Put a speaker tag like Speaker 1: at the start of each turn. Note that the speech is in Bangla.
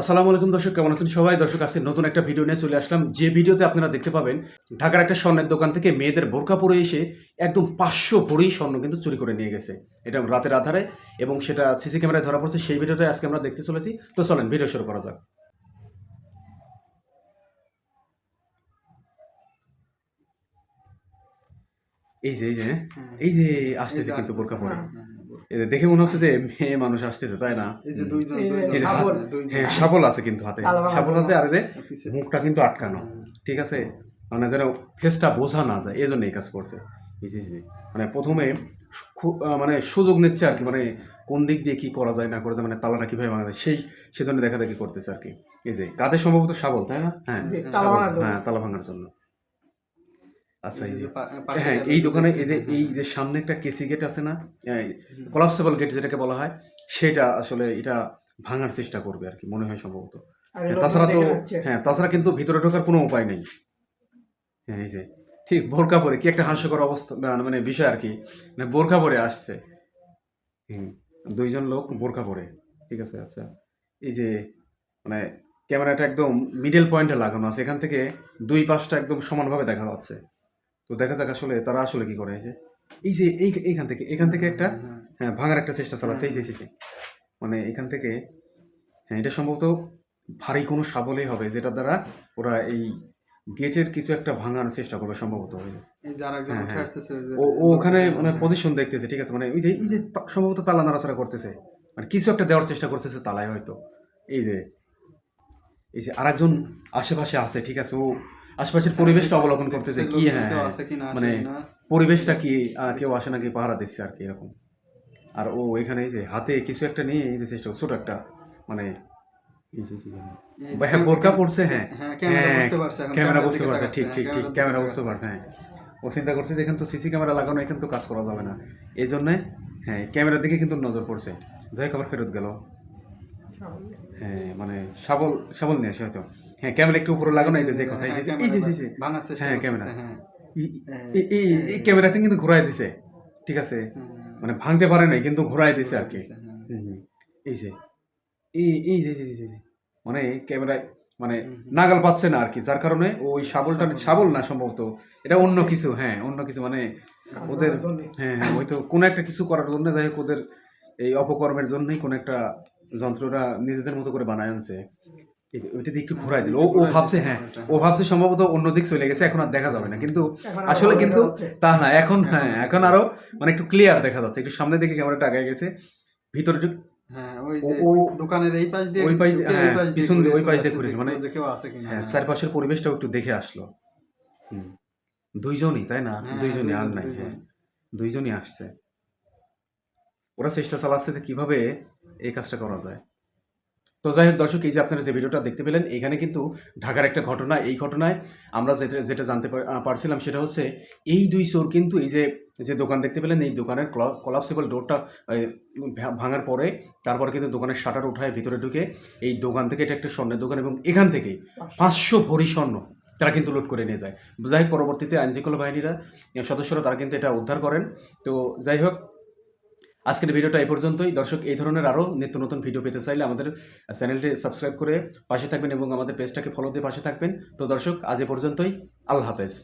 Speaker 1: আসসালামু আলাইকুম দর্শক কেমন আছেন সবাই? দর্শক আছে নতুন একটা ভিডিও নিয়ে চলে আসলাম। যে ভিডিওতে আপনারা দেখতে পাবেন ঢাকার একটা স্বর্ণের দোকান থেকে মেয়েদের বোরকা পরে এসে একদম পাঁচশো ভরি স্বর্ণ কিন্তু চুরি করে নিয়ে গেছে। এটা রাতের আধারে এবং সেটা সিসি ক্যামেরায় ধরা পড়ছে। সেই ভিডিওটাই আজকে আমরা দেখতে চলেছি। তো চলেন ভিডিও শুরু করা যাক। এই যে এই যে এই যে আসতেছে কিন্তু বোরকা পরে। এই যে দেখে মনে হচ্ছে যে মেয়ে মানুষ আসতেছে তাই না?
Speaker 2: এই যে দুইজন।
Speaker 1: হ্যাঁ শাবল আছে কিন্তু হাতে। শাবল আছে আর যে মুখটা কিন্তু আটকানো ঠিক আছে? মানে যেন ফেসটা বোঝা না যায় এই জন্য এই কাজ করছে। মানে প্রথমে মানে সুযোগ নিচ্ছে আর কি মানে কোন দিক দিয়ে কি করা যায় না করা যায় মানে তালাটা কীভাবে ভাঙা যায় সেই সেজন্য দেখা দেখি করতেছে আর কি। এই যে কাদের সম্ভবত শাবল তাই না? হ্যাঁ
Speaker 2: হ্যাঁ
Speaker 3: তালা ভাঙার জন্য
Speaker 1: আচ্ছা এই যে হ্যাঁ এই দোকানে এই যে এই যে সামনে একটা কেসি গেট আছে না। কলাপসেবল গেট যেটাকে বলা হয় সেটা আসলে এটা ভাঙার চেষ্টা করবে আর কি মনে হয় সম্ভবত। হ্যাঁ, তাছাড়া তো হ্যাঁ তাছাড়া কিন্তু ভিতরে ঢোকার কোনো উপায় নেই। হ্যাঁ এই যে ঠিক বোরকা পরে কি একটা হাস্যকর অবস্থা মানে বিষয় আর কি মানে বোরকা পরে আসছে। হুম দুইজন লোক বোরকা পরে ঠিক আছে আচ্ছা। এই যে মানে ক্যামেরাটা একদম মিডল পয়েন্টে লাগানো আছে এখান থেকে দুই পাশটা একদম সমানভাবে দেখা যাচ্ছে। তো দেখা যাক আসলে তারা আসলে কি করে এই যে এই যে এই এইখান থেকে এখান থেকে একটা
Speaker 2: হ্যাঁ,
Speaker 1: ভাঙার একটা চেষ্টা চালাচ্ছে এই যে যে। মানে এখান থেকে হ্যাঁ এটা সম্ভবত ভারী কোনো সাবলেই হবে যেটা দ্বারা ওরা এই গেটের কিছু একটা ভাঙার চেষ্টা করবে সম্ভবত। হ্যাঁ, হ্যাঁ। ও ওখানে মানে পজিশন দেখতেছে ঠিক আছে? মানে ওই যে এই যে সম্ভবত তালা নাড়াচাড়া করতেছে। মানে কিছু একটা দেওয়ার চেষ্টা করতেছে তালায় হয়তো। এই যে এই যে আরেকজন আশেপাশে আছে ঠিক আছে? ও আশেপাশের পরিবেশটা অবলম্বন করতেছে কি হ্যাঁ
Speaker 2: কেউ
Speaker 1: হ্যাঁ।
Speaker 2: আছে কি না,
Speaker 1: মানে। পরিবেশটা কি কেউ আসে নাকি পাহারা দিচ্ছে আর কি এরকম। আর ও এখানে যে হাতে কিছু একটা নিয়ে এই যে চেষ্টা ছোট একটা মানে হ্যাঁ বোরকা পড়ছে হ্যাঁ।
Speaker 2: হ্যাঁ, ক্যামেরা
Speaker 1: হ্যাঁ,
Speaker 2: বুঝতে পারছে
Speaker 1: ঠিক
Speaker 2: হ্যাঁ,
Speaker 1: ঠিক ঠিক ক্যামেরা। বুঝতে পারছে হ্যাঁ। ও চিন্তা করছে যে এখানে তো সিসি ক্যামেরা লাগানো এখানে তো কাজ করা যাবে না। এই জন্যে হ্যাঁ ক্যামেরার দিকে কিন্তু নজর পড়ছে। যাই খবর ফেরত গেল। হ্যাঁ মানে শাবল শাবল নিয়ে আসে হয়তো। হ্যাঁ ক্যামেরা একটু উপরে লাগানো এই যে যে কথা এই যে-
Speaker 2: হ্যাঁ,
Speaker 1: এই যে-
Speaker 2: ক্যামেরা ভাঙার চেষ্টা
Speaker 1: হ্যাঁ, ক্যামেরা।
Speaker 2: হ্যাঁ।
Speaker 1: এই- ক্যামেরাটা কিন্তু ঘুরাই দিছে ঠিক আছে
Speaker 2: হ্যাঁ,
Speaker 1: মানে ভাঙতে পারে নাই কিন্তু ঘুরাই দিছে আর কি
Speaker 2: হ্যাঁ।
Speaker 1: এই যে এই এই যে মানে ক্যামেরায় মানে। নাগাল পাচ্ছে না আর কি যার কারণে ওই শাবলটা
Speaker 2: শাবল।
Speaker 1: না সম্ভবত এটা অন্য কিছু হ্যাঁ অন্য কিছু মানে ওদের হ্যাঁ হ্যাঁ ওই তো কোনো একটা কিছু করার জন্য যাই হোক ওদের এই অপকর্মের জন্যই কোনো একটা যন্ত্রটা নিজেদের মতো করে বানায় আনছে ওইটা দিয়ে একটু ঘোরাই দিল। ও ভাবছে হ্যাঁ ও ভাবছে সম্ভবত অন্য দিক চলে গেছে এখন আর দেখা যাবে না। কিন্তু আসলে কিন্তু তা না এখন হ্যাঁ।
Speaker 2: এখন-
Speaker 1: এখন আরও মানে একটু ক্লিয়ার দেখা যাচ্ছে। একটু সামনে দিকে ক্যামেরাটা আগে গেছে। ভিতরে ঢুক-
Speaker 2: হ্যাঁ, ওই যে দোকানের এই পাশ দিয়ে
Speaker 1: ওই পাশ
Speaker 2: ঢুকে
Speaker 1: দিয়ে-
Speaker 2: এই
Speaker 1: হ্যাঁ, পিছন দিয়ে ওই পাশ দিয়ে ঘুরে, মানে-
Speaker 2: কেউ আছে কিনা।
Speaker 1: হ্যাঁ চারপাশের পরিবেশটাও একটু দেখে আসলো। হুম। দুইজনই তাই না?
Speaker 2: হ্যাঁ,
Speaker 1: দুইজনই আর নাই। হ্যাঁ। দুইজনই আসছে। ওরা চেষ্টা চালাচ্ছে যে কীভাবে এই কাজটা করা যায়। তো যাই হোক দর্শক এই যে আপনারা যে ভিডিওটা দেখতে পেলেন এখানে কিন্তু ঢাকার একটা ঘটনা এই ঘটনায় আমরা যেটা যেটা জানতে পারছিলাম সেটা হচ্ছে এই দুই চোর কিন্তু এই যে যে দোকান দেখতে পেলেন এই দোকানের কলাপসেবল ডোরটা ভাঙার পরে তারপর কিন্তু দোকানের শাটার উঠায় ভিতরে ঢুকে এই দোকান থেকে এটা একটা স্বর্ণের দোকান এবং এখান থেকে পাঁচশো। ভরি স্বর্ণ তারা কিন্তু লোড করে নিয়ে যায়। যাই হোক পরবর্তীতে আইনশৃঙ্খলা বাহিনীরা সদস্যরা তারা কিন্তু এটা উদ্ধার করেন। তো যাই হোক আজকের ভিডিওটা এই পর্যন্তই। দর্শক, এই ধরনের আরও নিত্য নতুন ভিডিও পেতে চাইলে আমাদের চ্যানেলটি সাবস্ক্রাইব করে পাশে থাকবেন এবং আমাদের পেজটাকে ফলো দিয়ে পাশে থাকবেন। তো দর্শক, আজ এ পর্যন্তই। আল্লাহ হাফেজ।